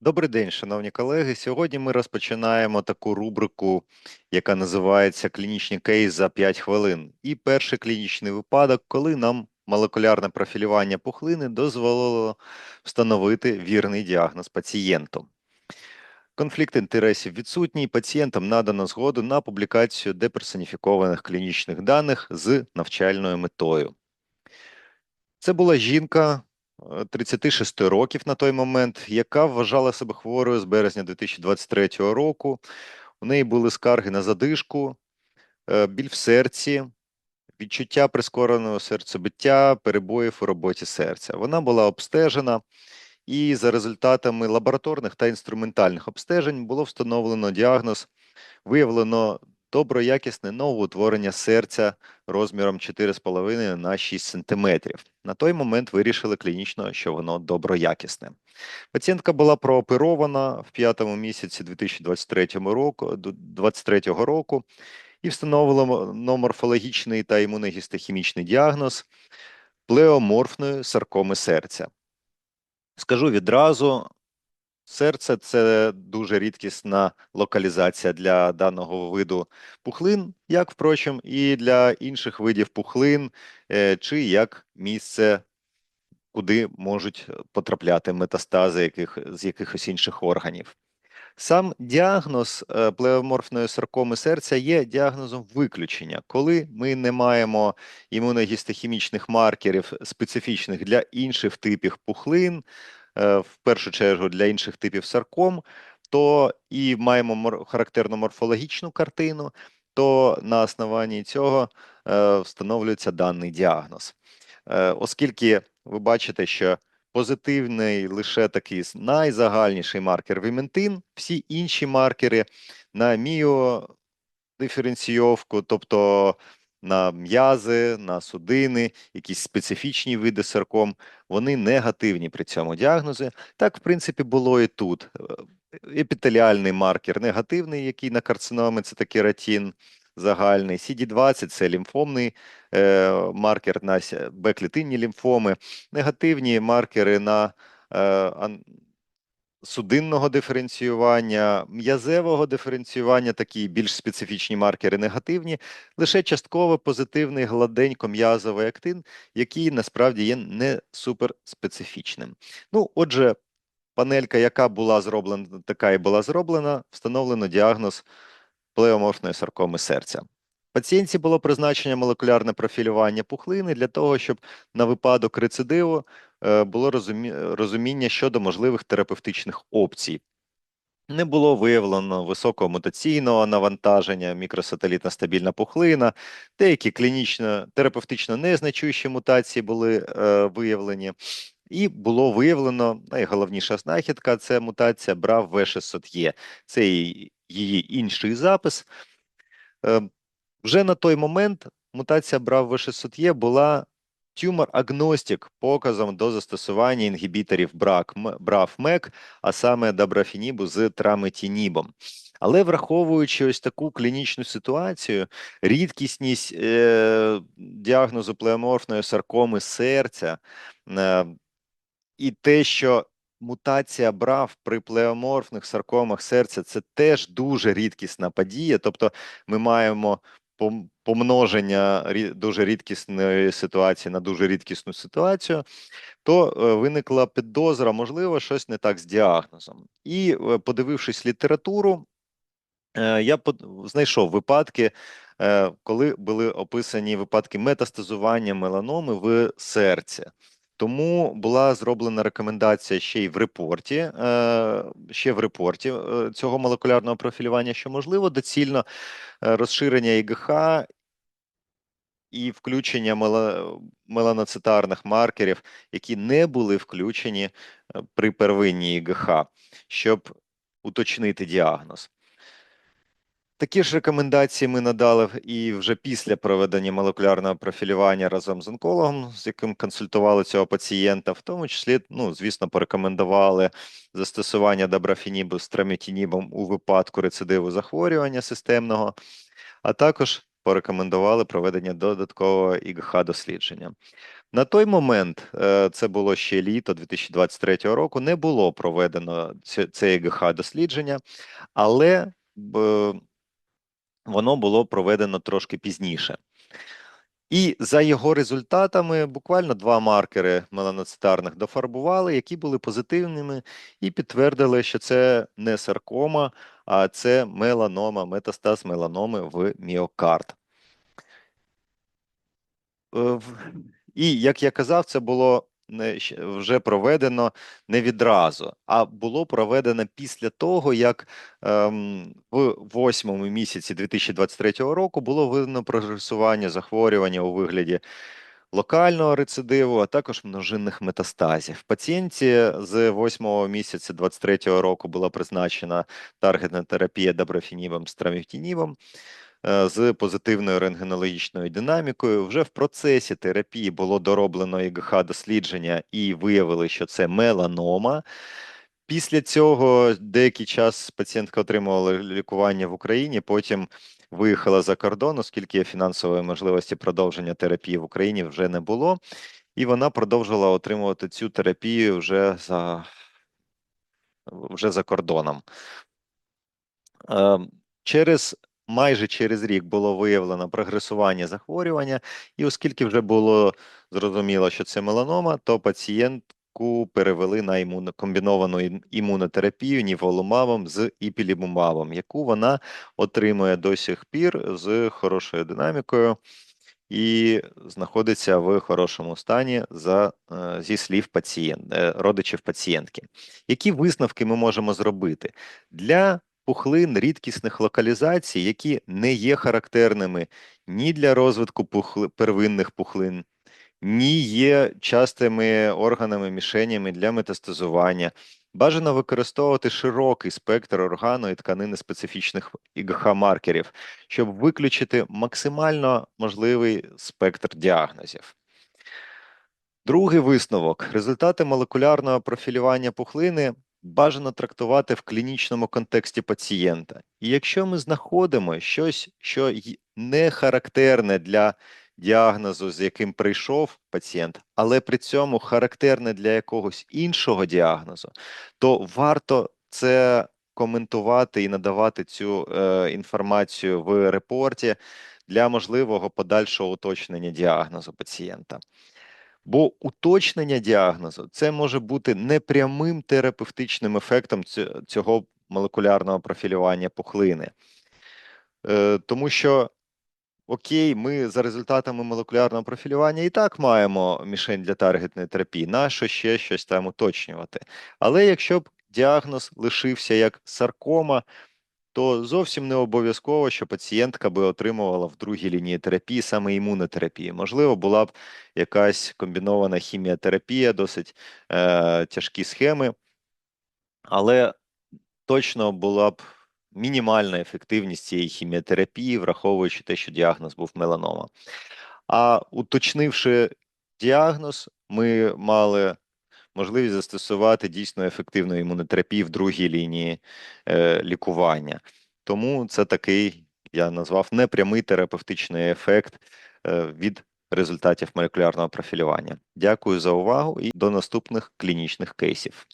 Добрий день, шановні колеги. Сьогодні ми розпочинаємо таку рубрику, яка називається Клінічний кейс за 5 хвилин. І перший клінічний випадок, коли нам молекулярне профілювання пухлини дозволило встановити вірний діагноз пацієнту. Конфлікт інтересів відсутній. Пацієнтам надано згоду на публікацію деперсоніфікованих клінічних даних з навчальною метою. Це була жінка 36 років на той момент, яка вважала себе хворою з березня 2023 року. У неї були скарги на задишку, е, біль в серці, відчуття прискореного серцебиття, перебоїв у роботі серця. Вона була обстежена, і за результатами лабораторних та інструментальних обстежень було встановлено діагноз, виявлено доброякісне новоутворення серця розміром 4,5 на 6 см. На той момент вирішили клінічно, що воно доброякісне. Пацієнтка була прооперована в п'ятому місяці 2023 року 2023 року і встановлено морфологічний та імуногістохімічний діагноз плеоморфної саркоми серця. Скажу відразу, Серце це дуже рідкісна локалізація для даного виду пухлин, як, впрочем, і для інших видів пухлин, е, чи як місце, куди можуть потрапляти метастази яких, з якихось інших органів. Сам діагноз е, плеоморфної саркоми серця є діагнозом виключення, коли ми не маємо імуногістохімічних маркерів специфічних для інших типів пухлин. Е, в першу чергу для інших типів сарком, то і маємо характерну морфологічну картину, то на основанні цього е, встановлюється даний діагноз. Е, оскільки ви бачите, що позитивний лише такий найзагальніший маркер віментин, всі інші маркери на міодиференційовку, тобто на м'язи, на судини, якісь специфічні види сарком, вони негативні при цьому діагнозі. Так, в принципі, було і тут. Е, епітеліальний маркер негативний, який на карциномі це такий ратін загальний. CD20 це лімфомний е, маркер на Б-клітинні лімфоми, негативні маркери на е, судинного диференціювання, м'язевого диференціювання, такі більш специфічні маркери негативні, лише частково позитивний гладенько м'язовий актин, який насправді є не суперспецифічним. Ну, отже, панелька, яка була зроблена, така і була зроблена, встановлено діагноз плеоморфної саркоми серця. Пацієнтці було призначення молекулярне профілювання пухлини для того, щоб на випадок рецидиву е, було розуміння щодо можливих терапевтичних опцій. Не було виявлено високого мутаційного навантаження, мікросателітна стабільна пухлина, деякі клінічно терапевтично незначущі мутації були е, виявлені, і було виявлено найголовніша знахідка це мутація брав В600Е. Це її інший запис. Е, вже на той момент мутація брав В600Е була тюмор агностик показом до застосування інгібіторів брав-мек, а саме дабрафінібу з траметінібом. Але враховуючи ось таку клінічну ситуацію, рідкісність е, діагнозу плеоморфної саркоми серця е, і те, що мутація брав при плеоморфних саркомах серця, це теж дуже рідкісна подія. Тобто ми маємо помноження дуже рідкісної ситуації на дуже рідкісну ситуацію, то е, виникла підозра, можливо, щось не так з діагнозом. І, е, подивившись літературу, е, я знайшов випадки, коли були описані випадки метастазування меланоми в серці. Тому була зроблена рекомендація ще й в репорті, е, ще в репорті е, цього молекулярного профілювання, що можливо доцільно е, розширення ІГХ і включення меланоцитарних маркерів, які не були включені при первинній ІГХ, щоб уточнити діагноз. Такі ж рекомендації ми надали і вже після проведення молекулярного профілювання разом з онкологом, з яким консультували цього пацієнта, в тому числі, ну, звісно, порекомендували застосування добрафінібу з трамітінібом у випадку рецидиву захворювання системного, а також порекомендували проведення додаткового ІГХ дослідження. На той момент, е, це було ще літо 2023 року, не було проведено це, ЕГХ дослідження, але воно було проведено трошки пізніше. І за його результатами буквально два маркери меланоцитарних дофарбували, які були позитивними, і підтвердили, що це не саркома, а це меланома, метастаз меланоми в міокард. Е, І як я казав, це було вже проведено не відразу, а було проведено після того, як ем, в восьмому місяці 2023 року було видно прогресування захворювання у вигляді локального рецидиву, а також множинних метастазів. Пацієнті з восьмого місяця 2023 року була призначена таргетна терапія трамівтінібом е, з позитивною рентгенологічною динамікою. Вже в процесі терапії було дороблено ІГХ дослідження і виявили, що це меланома. Після цього деякий час пацієнтка отримувала лікування в Україні, потім виїхала за кордон, оскільки фінансової можливості продовження терапії в Україні вже не було, і вона продовжила отримувати цю терапію вже за, вже за кордоном. Е, Через майже через рік було виявлено прогресування захворювання, і оскільки вже було зрозуміло, що це меланома, то пацієнтку перевели на імуно, комбіновану імунотерапію ніволумабом з іпілімумабом, яку вона отримує до сих пір з хорошою динамікою і знаходиться в хорошому стані за, е, зі слів пацієнт, е, родичів пацієнтки. Які висновки ми можемо зробити? Для пухлин рідкісних локалізацій, які не є характерними ні для розвитку пухли, первинних пухлин, ні є частими органами мішенями для метастазування. Бажано використовувати широкий спектр органу і тканини специфічних ІГХ-маркерів, щоб виключити максимально можливий спектр діагнозів. Другий висновок: результати молекулярного профілювання пухлини бажано трактувати в клінічному контексті пацієнта. І якщо ми знаходимо щось, що не характерне для діагнозу, з яким прийшов пацієнт, але при цьому характерне для якогось іншого діагнозу, то варто це коментувати і надавати цю е, інформацію в репорті для можливого подальшого уточнення діагнозу пацієнта. Бо уточнення діагнозу це може бути непрямим терапевтичним ефектом цього молекулярного профілювання пухлини. Е, Тому що, окей, ми за результатами молекулярного профілювання і так маємо мішень для таргетної терапії, нащо ще щось там уточнювати. Але якщо б діагноз лишився як саркома, то зовсім не обов'язково, що пацієнтка би отримувала в другій лінії терапії саме імунотерапії. Можливо, була б якась комбінована хіміотерапія, досить е, тяжкі схеми, але точно була б мінімальна ефективність цієї хіміотерапії, враховуючи те, що діагноз був меланома. А уточнивши діагноз, ми мали можливість застосувати дійсно ефективну імунотерапію в другій лінії е, лікування. Тому це такий, я назвав непрямий терапевтичний ефект е, від результатів молекулярного профілювання. Дякую за увагу і до наступних клінічних кейсів.